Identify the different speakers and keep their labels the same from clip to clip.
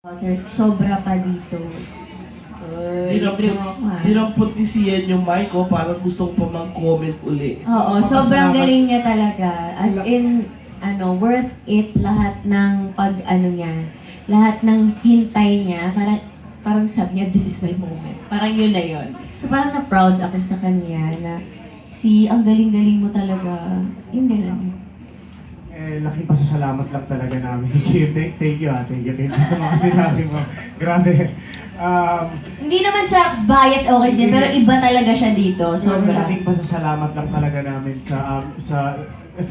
Speaker 1: Water, sobra pa dito. Ha.
Speaker 2: Dinampot ni Sian yung mic ko, parang gusto ko pa mag-comment uli.
Speaker 1: Oo, sobrang galing niya talaga. As in, ano, worth it lahat ng pag, ano niya, lahat ng hintay niya, parang, parang sabi niya, this is my moment. Parang yun na yun. So parang na-proud ako sa kanya na, si, ang galing-galing mo talaga. Yung
Speaker 3: laking pasasalamat lang talaga namin. thank, thank you ah, thank you. Thank you sa mga sinabi mo. Grabe. Um,
Speaker 1: Hindi naman sa bias okay siya, pero iba talaga siya dito. Sobra.
Speaker 3: laking pasasalamat lang talaga namin sa, um, sa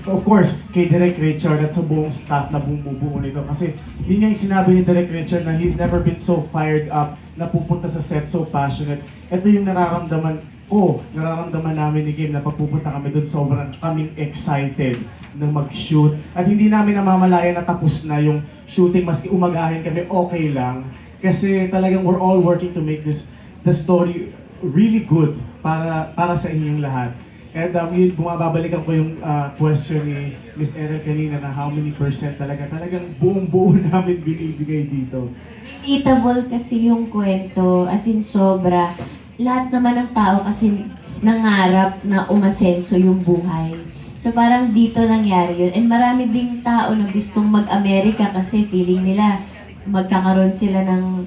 Speaker 3: of course, kay Direk Richard at sa buong staff na bumubuo nito. Kasi yun yung sinabi ni Direk Richard na he's never been so fired up na pupunta sa set so passionate. Ito yung nararamdaman ko, nararamdaman namin ni Kim na pagpupunta kami doon, sobrang kaming excited na mag-shoot. At hindi namin namamalayan na tapos na yung shooting, maski umagahin kami, okay lang. Kasi talagang we're all working to make this the story really good para para sa inyong lahat. And um, yun, bumababalikan ko yung uh, question ni Miss Ethel kanina na how many percent talaga, talagang buong buo namin binibigay dito.
Speaker 1: Relatable kasi yung kwento, as in sobra. Lahat naman ng tao kasi nangarap na umasenso yung buhay. So parang dito nangyari yun. And marami ding tao na gustong mag-Amerika kasi feeling nila magkakaroon sila ng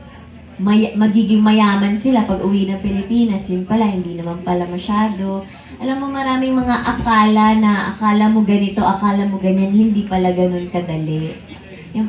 Speaker 1: may, magiging mayaman sila pag uwi ng Pilipinas. Yun pala, hindi naman pala masyado. Alam mo, maraming mga akala na akala mo ganito, akala mo ganyan, hindi pala ganun kadali. Parang